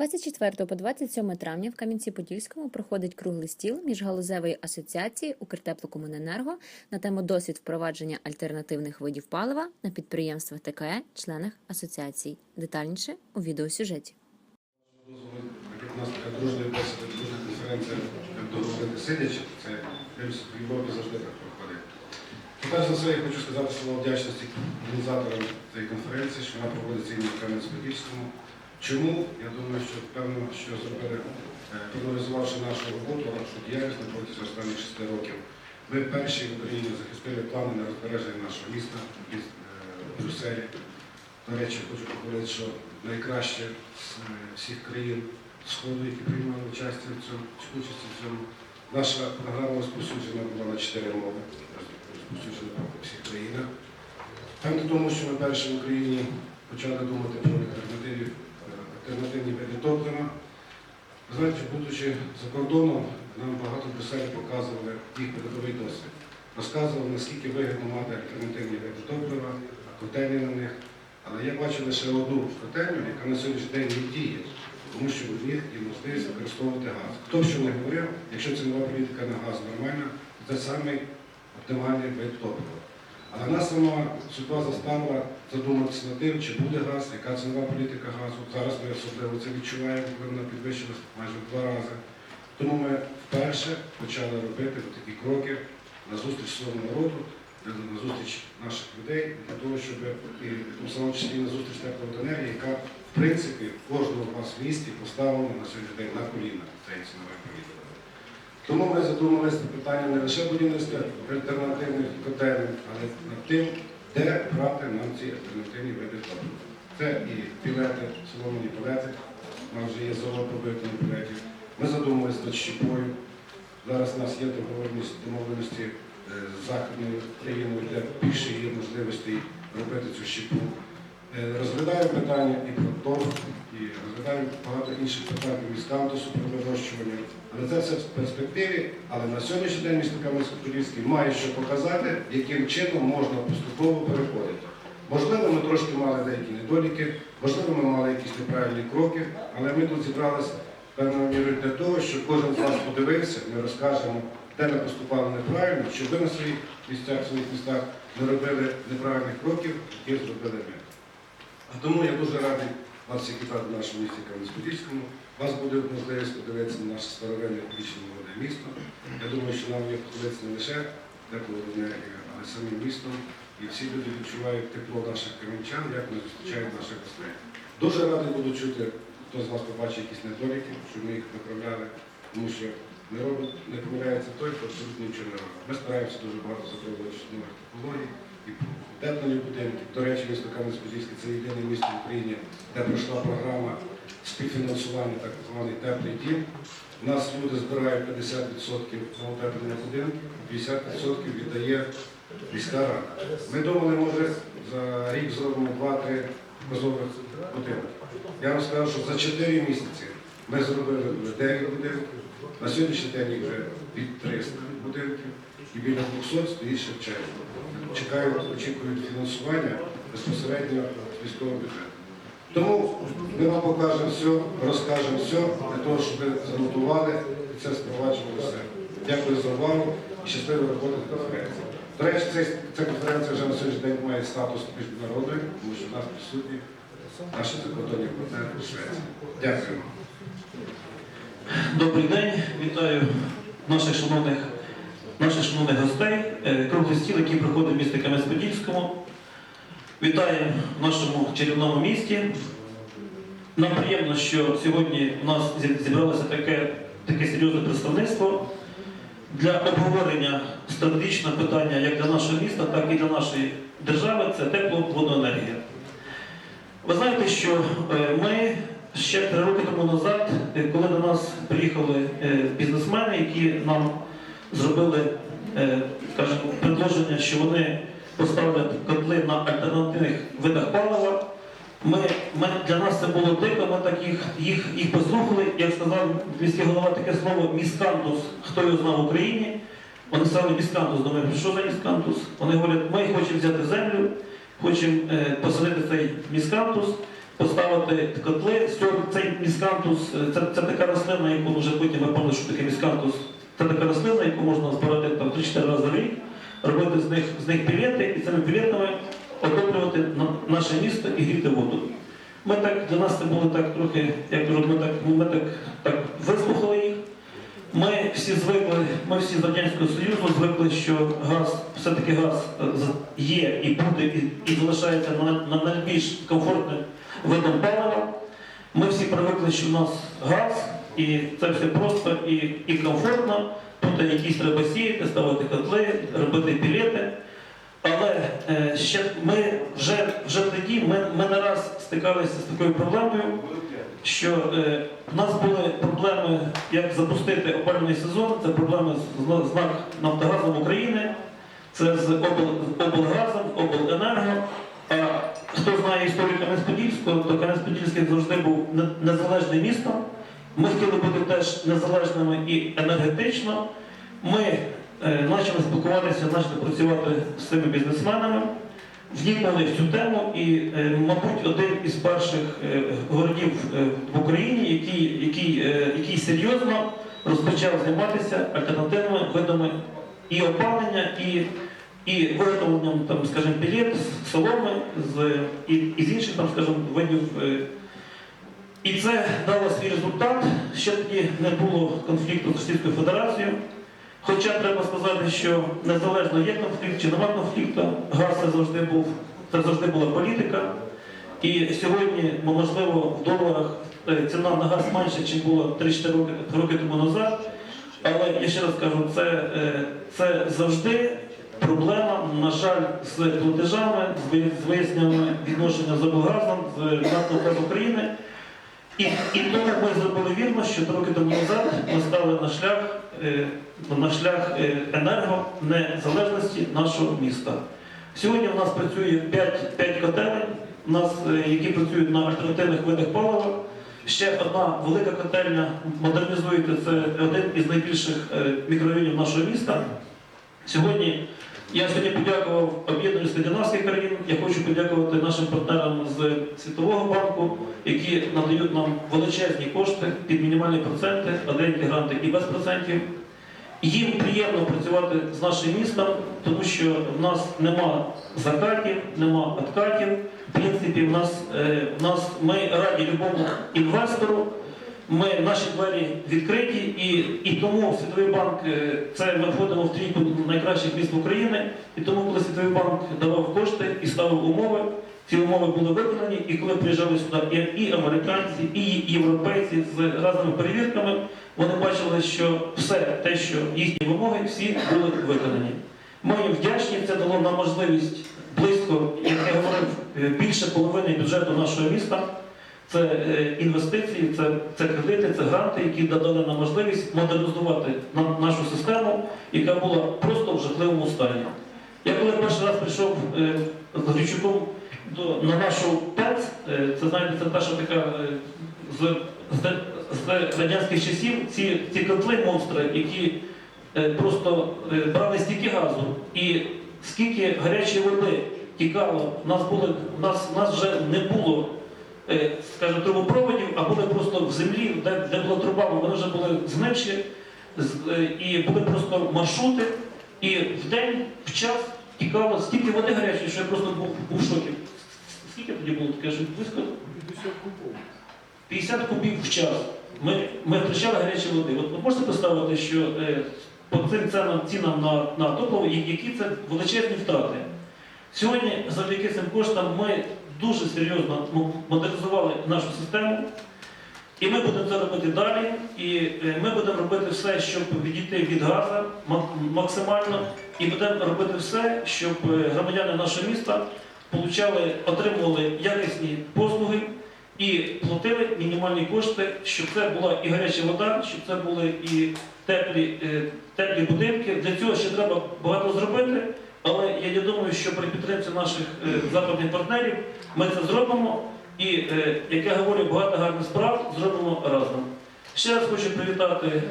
24 по 27 травня в Кам'янці-Подільському проходить круглий стіл міжгалузевої асоціації «Укртеплокомуненерго» на тему досвід впровадження альтернативних видів палива на підприємствах ТКЕ, членах асоціацій. Детальніше у відеосюжеті. Нас така дружня дружня конференція, договорити сидячи, це в завжди так проходить. По-перше за все, я хочу сказати слово вдячності організаторам цієї конференції, що вона проводиться іменно в Кам'янець-Подільському. Чому? Я думаю, що певно, що е, проаналізувавши нашу роботу, нашу діяльність на протязі останніх шести років. Ми перші в Україні захистили плани на розбереження нашого міста із е, Брюсселі. До речі, хочу похвалити, що найкраще з е, всіх країн Сходу, які приймали участь в цьому, участь в цьому. Наша програма розповсюджена була на чотири мови, розповсюджена по всіх країнах. Певно тому, що ми перші в Україні почали думати про альтернативні, е, альтернативні види топлива. Знаєте, будучи за кордоном, нам багато Брюсселі показували їх передовий досвід. Розказували, наскільки вигідно мати альтернативні види топлива, котельні на них. Але я бачив лише одну котельню, яка на сьогоднішній день не діє, тому що в них є можливість використовувати газ. Хто що не говорив, якщо цінова політика на газ нормальна, це самий оптимальний вид топлива. Але нас сама судьба заставила задуматися над тим, чи буде газ, яка цінова політика газу. Зараз ми особливо це відчуваємо, коли вона підвищилася майже в два рази. Тому ми вперше почали робити такі кроки на зустріч своєму народу, на зустріч наших людей, для того, щоб і в самому числі на зустріч теплоенергії, яка в принципі кожного з вас в місті поставлена на сьогодні на коліна цієї цінової. Тому ми задумалися над питанням не лише будівництва альтернативних котелень, але над тим, де брати нам ці альтернативні види топлива. Це і пілети, соломені пілети, у нас вже є завод пробитих пілетів. Ми задумалися над щепою. Зараз у нас є договорність домовленості е, з західною країною, де більше є можливостей робити цю щепу. Е, Розглядаємо питання і про торг, і розглядаємо багато інших питань про міскантусу, про вирощування. Але це все в перспективі. Але на сьогоднішній день місто Кам'янець-Подільський має що показати, яким чином можна поступово переходити. Можливо, ми трошки мали деякі недоліки, можливо, ми мали якісь неправильні кроки, але ми тут зібралися певною мірою для того, щоб кожен з вас подивився, ми розкажемо, де ми поступали неправильно, щоб ви на своїх місцях, в своїх містах не робили неправильних кроків, які зробили ми. А тому я дуже радий вас всіх вітати в нашому місті Кам'янець-Подільському. Вас буде можливість подивитися на наше старовинне вічне молоде місто. Я думаю, що нам є подивитися не лише теплоенергія, але самим містом. І всі люди відчувають тепло наших кам'янчан, як вони зустрічають наших гостей. Дуже радий буду чути, хто з вас побачить якісь недоліки, щоб ми їх виправляли, тому що не робить, не помиляється той, хто абсолютно нічого не робить. Ми стараємося дуже багато запроваджувати нових технологій і утеплення будинків. До речі, місто Кам'янець-Подільське це єдине місто в Україні, де пройшла програма співфінансування, так званий теплий дім. У нас люди збирають 50% на утеплення будинків, 50% віддає міська рада. Ми думали, може, за рік зробимо 2-3 базових будинки. Я вам скажу, що за 4 місяці ми зробили вже 9 будинків. На сьогоднішній день їх вже від 300 будинків і біля 200 стоїть ще черзі. Чекають, очікують фінансування безпосередньо з військового бюджету. Тому ми вам покажемо все, розкажемо все, для того, щоб ви занотували і це спроваджували все. Дякую за увагу і щасливо виходити конференції. До речі, ця конференція вже на сьогоднішній день має статус міжнародної, тому що в нас присутні наші закордонні партнери у Швеції. Дякую. Добрий день, вітаю наших шановних, наших шановних гостей. Круглий стіл, який проходить в місті Кам'янець-Подільському. Вітаємо в нашому чарівному місті. Нам приємно, що сьогодні у нас зібралося таке, таке серйозне представництво для обговорення стратегічного питання як для нашого міста, так і для нашої держави це тепловодоенергія. Ви знаєте, що е, ми ще три роки тому назад, е, коли до нас приїхали е, бізнесмени, які нам зробили е, скажімо, предложення, що вони поставлять котли на альтернативних видах палива, ми, ми, для нас це було дико, ми так їх, їх, їх послухали, як сказав міський голова таке слово міскантус, хто його знав в Україні. Вони сказали міскантус, думаю, що за міскантус? Вони говорять, ми хочемо взяти землю, хочемо е, посадити цей міскантус поставити котли. Цей міскантус е, це, це така рослина, яку вже потім ви пам'ятаєте, що таке міскантус. Це така рослина, яку можна збирати там 3-4 рази в рік, робити з них, з них пілети і цими пілетами отоплювати наше місто і гріти воду. Ми так, для нас це було так трохи, як кажуть, ми так, ми так, так вислухали їх. Ми всі звикли, ми всі з Радянського Союзу звикли, що газ, все-таки газ е, є і буде, і, і залишається на, на найбільш комфортним видом палива. Ми всі привикли, що в нас газ, і це все просто і, і комфортно. Тут якісь треба сіяти, ставити котли, робити пілети. Але е, ще ми вже, вже тоді ми, ми не раз стикалися з такою проблемою, що е, в нас були проблеми, як запустити опалювальний сезон, це проблеми з, з НАК Нафтогазом України, це з обл, облгазом, обленерго. А хто знає історію Кам'янець-Подільського, то Кам'янець-Подільський завжди був незалежним містом. Ми хотіли бути теж незалежними і енергетично. Ми е, почали спілкуватися, почали працювати з цими бізнесменами, вникнули в цю тему і, е, мабуть, один із перших е, городів в Україні, який, який, який серйозно розпочав займатися альтернативними видами і опалення, і, і виготовленням, там, скажімо, пілет, соломи з, і, і з інших, там, скажімо, видів. І це дало свій результат. Ще тоді не було конфлікту з Російською Федерацією. Хоча треба сказати, що незалежно є конфлікт чи нема конфлікту, газ це завжди був, це завжди була політика. І сьогодні, можливо, в доларах е, ціна на газ менше, ніж було 3-4 роки, роки тому назад. Але я ще раз кажу, це, е, це завжди проблема, на жаль, з платежами, з ви- виясненнями відношення з облгазом, з НАК України. І, і тому ми зробили вірно, що роки тому назад ми стали на шлях, е, на шлях е, енергонезалежності нашого міста. Сьогодні у нас працює 5, 5 котелень, у нас, е, які працюють на альтернативних видах палива. Ще одна велика котельня модернізується, це один із найбільших мікрорайонів нашого міста. Сьогодні я сьогодні подякував об'єднанню скандинавських країн. Я хочу подякувати нашим партнерам з Світового банку, які надають нам величезні кошти під мінімальні проценти, а деякі гранти і без процентів. Їм приємно працювати з нашим містом, тому що в нас нема закатів, нема откатів. В принципі, в нас, е, в нас ми раді любому інвестору. Ми наші двері відкриті, і, і тому Світовий банк е, це ми входимо в трійку найкращих міст України. І тому, коли Світовий банк давав кошти і ставив умови, ці умови були виконані. І коли приїжджали сюди і, американці, і європейці з різними перевірками, вони бачили, що все те, що їхні вимоги, всі були виконані. Ми їм вдячні, це дало нам можливість близько, як я говорив, е, більше половини бюджету нашого міста. Це е, інвестиції, це, це кредити, це гранти, які дали нам можливість модернізувати нашу систему, яка була просто в жахливому стані. Я коли перший раз прийшов е, з Грищуком до, на нашу ТЕЦ, е, це знаєте, це перша така з, з, з радянських часів, ці, ці котли монстри, які просто брали стільки газу і скільки гарячої води тікало, у нас, були, у нас, у нас вже не було скажімо, трубопроводів, а були просто в землі, де, де була труба, вони вже були змивші, з- е, і були просто маршрути, і в день, в час тікало стільки води гарячої, що я просто був, був в шокі. Скільки тоді було таке, що близько 50 кубів в час. Ми, ми втрачали гарячі води. От ви можете представити, що е, по цим цінам, цінам на, на топливо, які це величезні втрати. Сьогодні, завдяки цим коштам, ми дуже серйозно модернізували нашу систему. І ми будемо це робити далі. І е, ми будемо робити все, щоб відійти від газу максимально. І будемо робити все, щоб е, громадяни нашого міста получали, отримували якісні послуги і платили мінімальні кошти, щоб це була і гаряча вода, щоб це були і теплі, е, теплі будинки. Для цього ще треба багато зробити. Але я думаю, що при підтримці наших западних партнерів ми це зробимо. І, е, як я говорю, багато гарних справ зробимо разом. Ще раз хочу привітати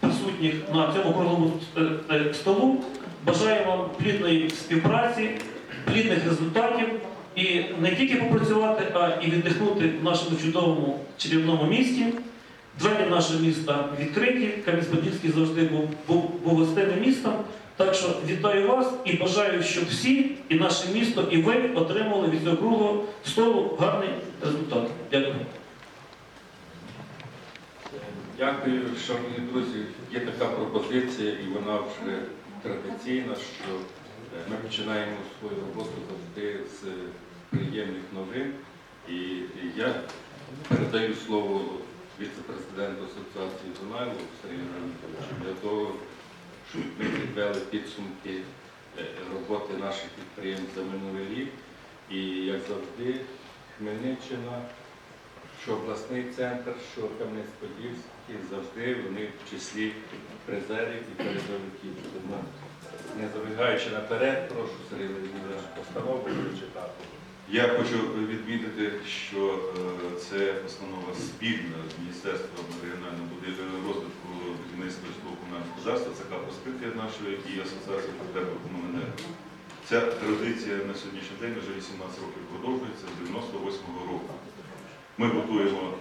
присутніх на цьому круглому е, е, столу. Бажаю вам плідної співпраці, плідних результатів. і не тільки попрацювати, а і віддихнути в нашому чудовому чарівному місті. Двері нашого міста відкриті. Кам'янець-Подільський завжди був, був, був гостинним містом. Так що вітаю вас і бажаю, щоб всі, і наше місто, і ви отримали від цього столу гарний результат. Дякую. Дякую, шановні друзі. Є така пропозиція, і вона вже традиційна, що е, ми починаємо свою роботу завжди з приємних новин. І я передаю слово віце-президенту Асоціації Дунайлу Сергію Леонідовичу для того, щоб ми підвели підсумки е, роботи наших підприємств за минулий рік. І як завжди, Хмельниччина що обласний центр, що Кам'янець-Подільський, завжди вони в числі призерів і передовиків. Не забігаючи наперед, прошу Сергій Леонідович постанову прочитати. Я хочу відмітити, що е, це постанова спільна з Міністерством регіонального розвитку будівництва і житлового комунального господарства, ЦК проспілки нашої і Асоціації Комуненерго. Ця традиція на сьогоднішній день вже 18 років продовжується з 98-го року. Ми готуємо е,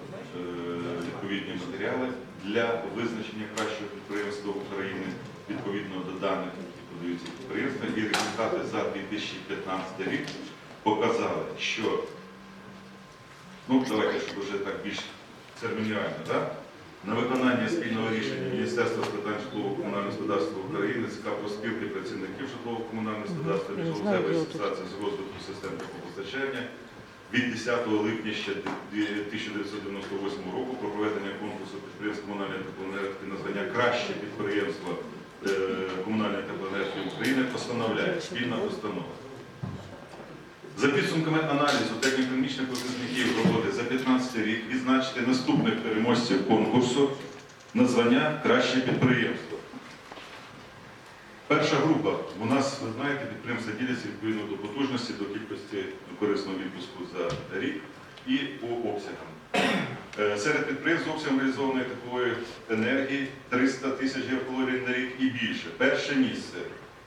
відповідні матеріали для визначення кращого підприємства України відповідно до даних, які подаються підприємства, і результати за 2015 рік показали, що, ну давайте, щоб вже так більш церемоніально, так? На виконання спільного рішення Міністерства з питань житлово-комунального господарства України, ЦК проспілки працівників житлово-комунального господарства, Міжгалузевої асоціації з розвитку систем теплопостачання від 10 липня ще 1998 року про проведення конкурсу підприємств комунальної теплоенергії на звання краще підприємство е, комунальної теплоенергії України постановляє спільна постанова. За підсумками аналізу техніко-економічних показників роботи за 15 рік відзначити наступних переможців конкурсу на звання краще підприємство. Перша група. У нас, ви знаєте, підприємства діляться відповідно до потужності, до кількості корисного відпуску за рік і по обсягам. Е, Серед підприємств з обсягом реалізованої теплової енергії 300 тисяч гігакалорій на рік і більше. Перше місце.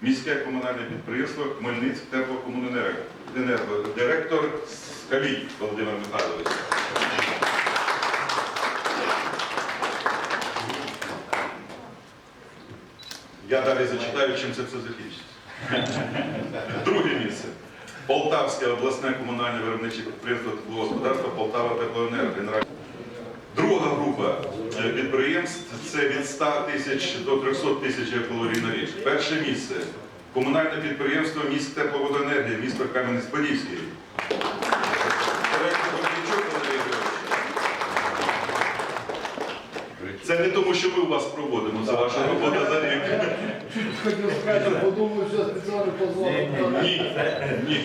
Міське комунальне підприємство Хмельницьк теплокомуненерго. Енерго. Директор Скалій Володимир Михайлович. Я далі зачитаю, чим це все закінчиться. Друге місце. Полтавське обласне комунальне виробниче підприємство господарства Полтава Теплоенерго. Друга група е, підприємств це від 100 тисяч до 300 тисяч калорій на рік. Перше місце. Комунальне підприємство міст тепловодоенергії, місто Кам'янець-Подільський. Це не тому, що ми у вас проводимо, це ваша робота за рік. Хотел сказать, подумаю, сейчас специально позвал. Ні, ні.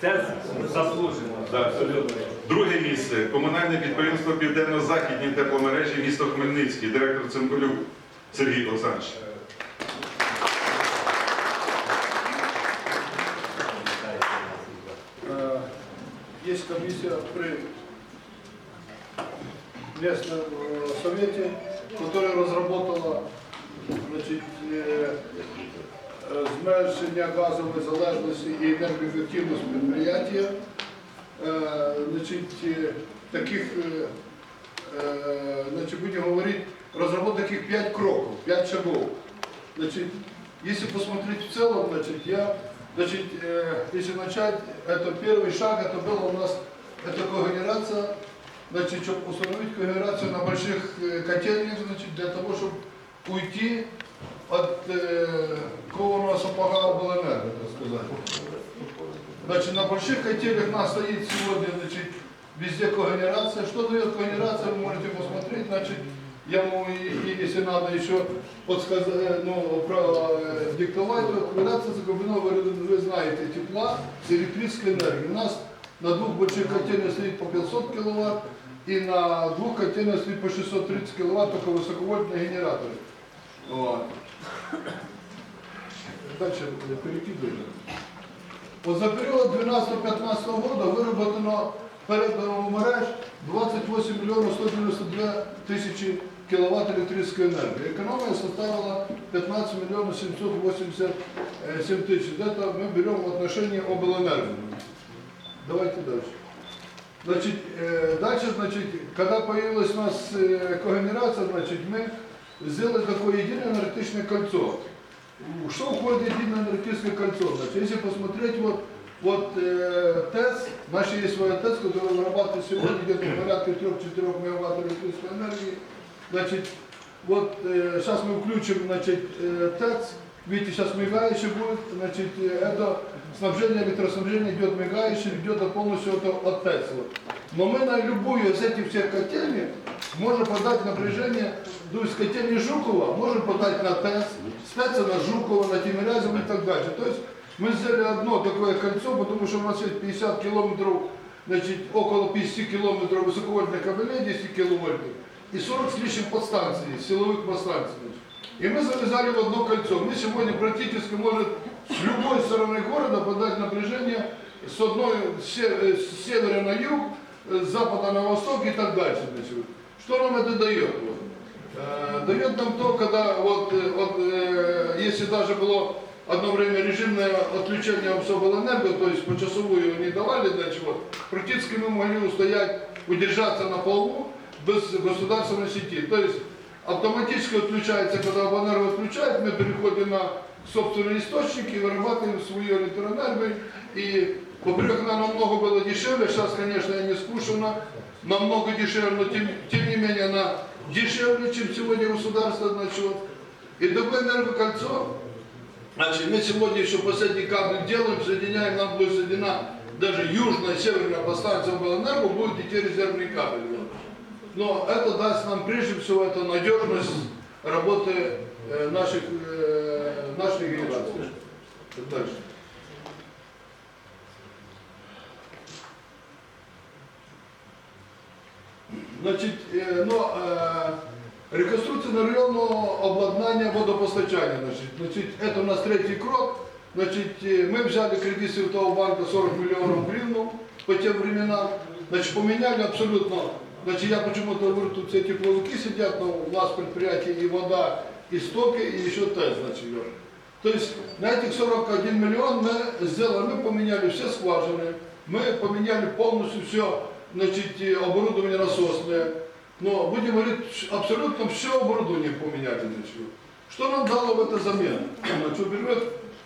Це заслужено. Так. Друге місце. Комунальне підприємство Південно-Західні тепломережі місто Хмельницький, директор Цимбалюк Сергій Олександрович. комиссия при местном э, совете, которая разработала значит, э, э, зменшення газової залежності і енергоефективність підприємства. Е, Значить, е, таких, е, е, значит, будем говорить, разработать таких пять кроков, пять шагов. Значит, если посмотреть в целом, значит, я, значит, э, если начать, это первый шаг, это было у нас, это когенерация, значит, чтобы установить когенерацию на больших э, котельных, значит, для того, чтобы уйти от э, кованого сапога обленерго, так сказать. Значит, на больших котельных у нас стоит сегодня, значит, везде когенерация. Что дает когенерация, вы можете посмотреть, значит, я могу, и, и если надо еще подсказать, ну, про, э, диктовать, то когенерация закреплена, вы, вы знаете, тепла с электрической энергией. У нас на двух больших котельных стоит по 500 киловатт, и на двух котельных стоит по 630 киловатт, только высоковольтные генераторы. Вот. Дальше э, перекидываем. Вот за период 12-15 года выработано передано в мереж 28 миллионов 192 тысячи киловатт электрической энергии. Экономия составила 15 миллионов 787 тысяч. Это мы берем в отношении облэнерго. Давайте дальше. Значит, э, дальше, значит, когда появилась у нас э, когенерация, значит, мы сделали такое единое энергетическое кольцо. В Что входит в единое энергетическое кольцо? Значит, если посмотреть, вот, вот э, ТЭС, наши есть своя ТЭС, которая вырабатывает сегодня где-то порядка 3-4 мегаватт электрической энергии. Значит, вот э, сейчас мы включим, значит, э, ТЭЦ, видите, сейчас мигающий будет, значит, это снабжение, электроснабжение идет мигающий, идет полностью это от вот. Но мы на любую из этих всех котельных можем подать напряжение, то есть котельни Жукова можем подать на ТЭЦ, с ТЭЦа на Жукова, на Тимирязева и так дальше. То есть мы сделали одно такое кольцо, потому что у нас есть 50 километров, значит, около 50 километров высоковольтных кабелей, 10 киловольтных, и 40 с лишним подстанций, силовых подстанций. И мы завязали в одно кольцо. Мы сегодня практически можем с любой стороны города подать напряжение с одной с э, севера на юг, э, с запада на восток и так дальше. Что нам это дает? Э, Дает нам то, когда вот, вот если даже было одно время режимное отключение обсобленерго, то есть почасовую не давали, значит, вот, практически мы могли устоять, удержаться на полу без государственной сети. То есть автоматически отключается, когда обонерго отключает, мы переходим на собственные источники, вырабатываем свою электроэнергию. И, во-первых, она намного было дешевле, сейчас, конечно, я не скушена, намного дешевле, но тем, тем не менее она дешевле, чем сегодня государство, значит, вот. И такое энергокольцо, Значит, мы сегодня еще последний кабель делаем, соединяем, нам будет соединена даже южная, северная подстанция Белэнерго, будет идти резервный кабель. Но это даст нам прежде всего это надежность работы э, наших, э, генерации. Так Дальше. Значить, ну, е, реконструкція районного обладнання водопостачання. Значить, значить, це у нас третій крок. Значить, ми взяли кредит Святого банка 40 миллионов гривен по тем временам. Значит, поменяли абсолютно. Значит, я почему-то говорю, тут все тепловики сидят, но у нас предприятие и вода, и стоки, и еще ТЭС, значит, идет. То есть на этих 41 миллион мы сделали, мы поменяли все скважины, мы поменяли полностью все, значит, оборудование насосное. Но будем говорить, абсолютно все оборудование поменяли. Значит. Что нам дало в это замен? Значит,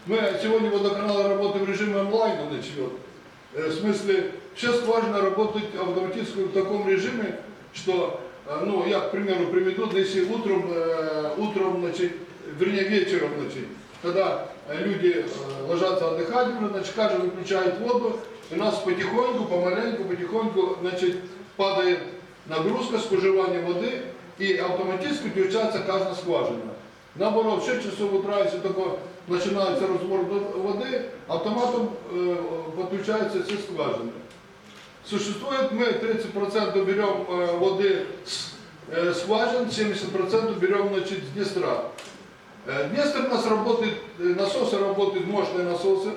мы сегодня водоканал работаем в режиме онлайн, значит, в смысле, все скважины работают автоматически в таком режиме, что, э, ну, я, к примеру, приведу, если утром, э, утром, значит, вернее, вечером, значит, когда э, люди э, ложатся отдыхать, уже, значит, каждый выключает воду, и у нас потихоньку, помаленьку, потихоньку, значит, падает нагрузка споживания воды, и автоматически включается каждая скважина. Наоборот, в 6 часов утра, если только начинается разбор до- воды, автоматом э, подключаются все скважины. Существует, мы 30% берем э, воды с э, скважин, 70% берем значит, с Днестра. Э, Днестр у нас работает, э, насосы работают, мощные насосы,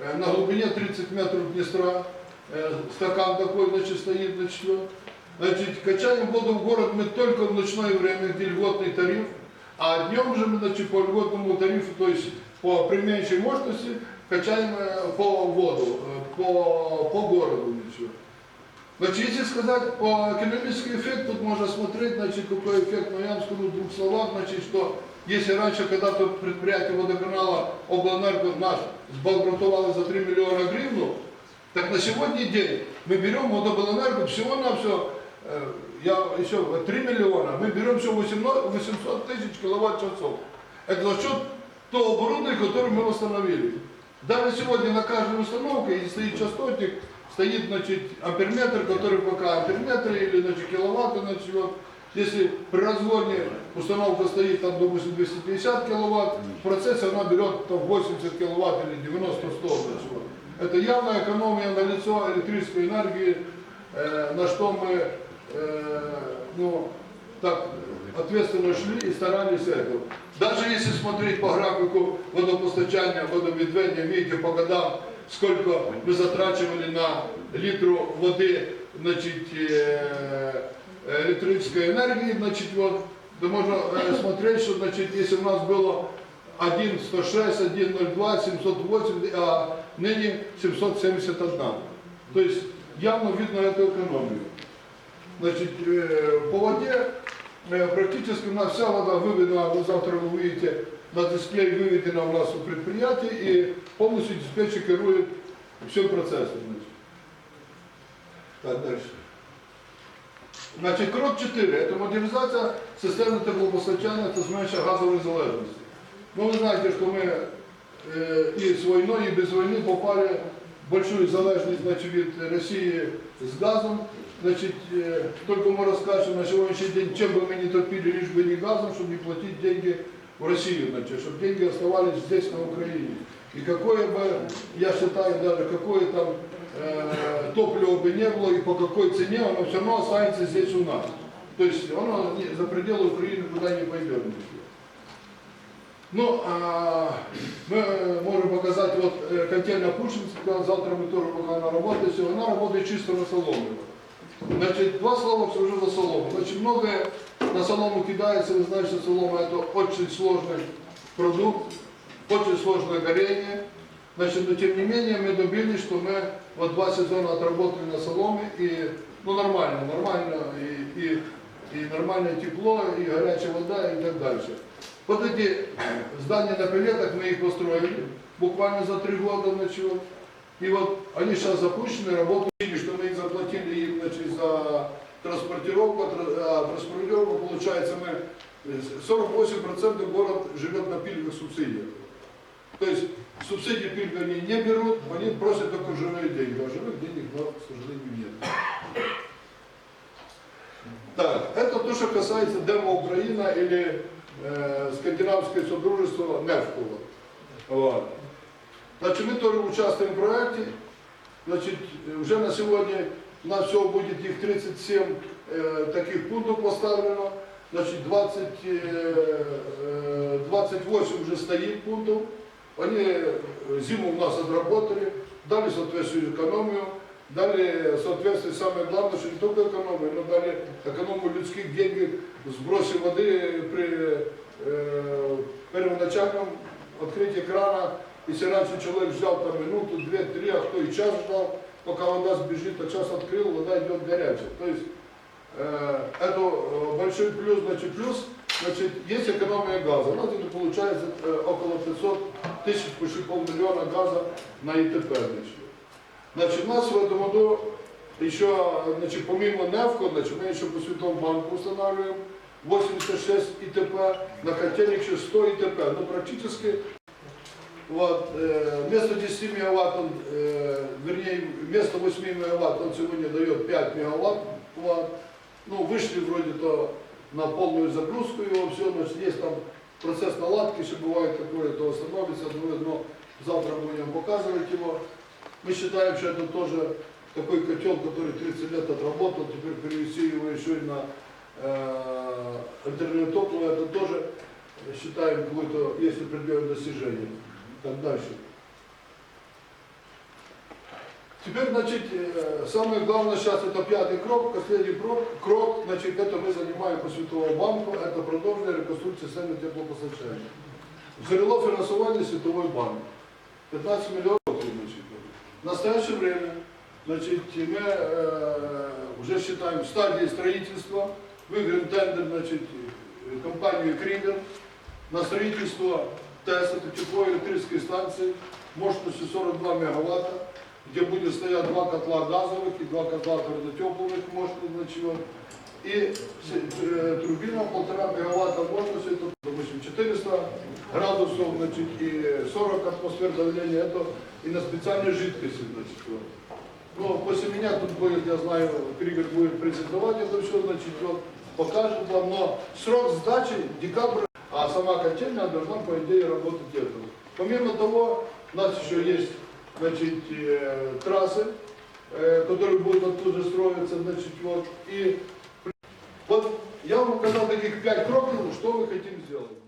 э, на глубине 30 метров Днестра. Э, Стакан такой, значит, стоит, значит, вот. Значит, качаем воду в город мы только в ночное время, где льготный тариф, а днем же значит, по льготному тарифу, то есть по при мощности, качаем э, по воду, э, по, по городу. Значит. Значит, если сказать по экономический эффект, тут можно смотреть, значит, какой эффект, но я вам скажу в двух словах, значит, что если раньше когда-то предприятие водоканала Облэнерго наш сбанкротовало за 3 миллиона гривен, так на сегодня день мы берем водобленерго всего-навсего, э, я еще 3 миллиона, мы берем всего 800 800 тысяч киловатт-часов. Это за счет того оборудования, которое мы восстановили. Даже сегодня на каждой установке, если стоит частотник, стоит, значит, амперметр, который пока амперметр или, значит, киловатты, вот. Если при разгоне установка стоит, там, допустим, 250 киловатт, в процессе она берет там 80 киловатт или 90-100, значит, вот. Это явная экономия на лицо электрической энергии, э, на что мы, ну, так ответственно шли и старались это. Даже если смотреть по графику водопостачания, водоведения, видите по годам, сколько мы затрачивали на литру воды, значит, э, электрической энергии, значит, вот, то можно э, смотреть, что, значит, если у нас было 1,106, 1,02, 780, а ныне 771. То есть явно видно эту экономию. Значит, э, по воде э, практически у нас вся вода выведена, вы завтра вы увидите, на дисплей выведена у нас у предприятия и полностью диспетчерирует все процессы. Значит. Так, дальше. Значить, крок 4 це модернізація системи теплопостачання та зменшення газової залежності. Ну, ви знаєте, що ми е, і з війною, і без війни попали в большую залежність значить, від Росії з газом. Значит, э, только мы расскажем на сегодняшний день, чем бы мы ни топили, лишь бы не газом, чтобы не платить деньги в Россию, значит, чтобы деньги оставались здесь, на Украине. И какое бы, я считаю, даже какое там э, топливо бы не было и по какой цене, оно все равно останется здесь у нас. То есть оно не- за пределы Украины куда не пойдет. Ну, а, мы можем показать, вот э, котельная Пушинская, завтра мы тоже пока она работает, всё, она работает чисто на соломе. Значит, два слова скажу за солому. Значит, многое на солому кидается, вы знаете, что солома это очень сложный продукт, очень сложное горение. Значит, но тем не менее мы добились, что мы вот два сезона отработали на соломе и, ну, нормально, нормально, и, и, и нормальное тепло, и горячая вода, и так дальше. Вот эти здания на пилетах мы их построили буквально за три года, вот. И вот они сейчас запущены, работают, что мы их заплатили им значит, за транспортировку, тра- а транспортировку, получается, мы э, 48% город живет на пильговых субсидиях. То есть субсидии пильги они не берут, они просят только живые деньги, а живых денег, но, к сожалению, нет. Так, это то, что касается Демо Украина или э, Скандинавское Содружество Невкова. Вот. Значит, мы тоже участвуем в проекте. Значит, уже на сегодня у нас всего будет их 37 э, таких пунктов поставлено. Значит, 20, э, э, 28 уже стоит пунктов. Они э, зиму у нас отработали, дали соответствующую экономию, дали соответствие, самое главное, что не только экономию, но дали экономию людских денег в сбросе воды при э, первоначальном открытии крана. Если раньше человек взял там минуту, две, три, а кто и час ждал, пока вода сбежит, а час открыл, вода идет горячая. То есть э, это э, большой плюс, значит, плюс, значит, есть экономия газа. У нас это получается э, около 500 тысяч, почти полмиллиона газа на ИТП. Значит. Значит, у нас в этом году еще, значит, помимо НЕФКО, значит, мы еще по Святому банку устанавливаем 86 ИТП, на котельник еще 100 ИТП. Ну, практически вот, э, вместо 10 мегаватт, он, э, вернее, вместо 8 мегаватт он сегодня дает 5 мегаватт. Вот. Ну, вышли вроде то на полную загрузку его, все, значит, есть там процесс наладки, еще бывает такое, то остановится, но, но завтра будем показывать его. Мы считаем, что это тоже такой котел, который 30 лет отработал, теперь перевести его еще и на э, альтернативное топливо, это тоже считаем какое-то, есть определенное достижение Так дальше. Теперь, значит, э, самое главное сейчас это пятый крок, последний крок, крок, значит, это мы занимаем по Святого банку, это продовження реконструкції системи теплопостачання. Джерело фінансування Світовий банк. 15 миллионов значит. В настоящее время, значит, мы э, уже считаем в стадии строительства, выиграем тендер, значит, э, компанию Кригер на строительство ТЭС, это теплоэлектрической станции, мощностью 42 мегаватта, где будет стоять два котла газовых и два котла твердотепловых мощных, значит, вот. и э, турбина полтора мегаватта мощностью, это, допустим, 400 градусов, значит, и 40 атмосфер давления, это и на специальной жидкости, значит, вот. Но после меня тут будет, я знаю, Кригер будет презентовать это все, значит, вот, покажет вам, но срок сдачи декабрь, а сама котельная должна, по идее, работать это. Помимо того, у нас еще есть, значит, э, трассы, э, которые будут оттуда строиться, значит, вот, и вот я вам показал таких пять кроков, что мы хотим сделать.